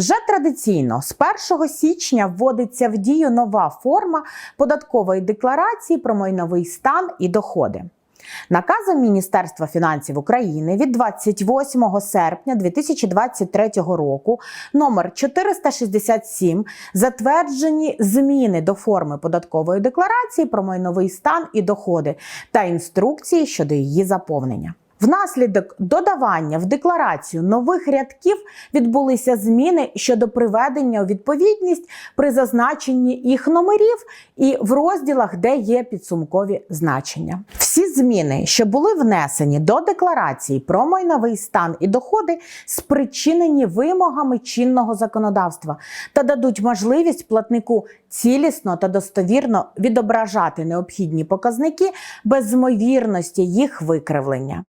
Вже традиційно з 1 січня вводиться в дію нова форма податкової декларації про майновий стан і доходи. Наказом Міністерства фінансів України від 28 серпня 2023 року номер 467 затверджені зміни до форми податкової декларації про майновий стан і доходи та інструкції щодо її заповнення. Внаслідок додавання в декларацію нових рядків відбулися зміни щодо приведення у відповідність при зазначенні їх номерів і в розділах, де є підсумкові значення. Всі зміни, що були внесені до декларації про майновий стан і доходи, спричинені вимогами чинного законодавства та дадуть можливість платнику цілісно та достовірно відображати необхідні показники без ймовірності їх викривлення.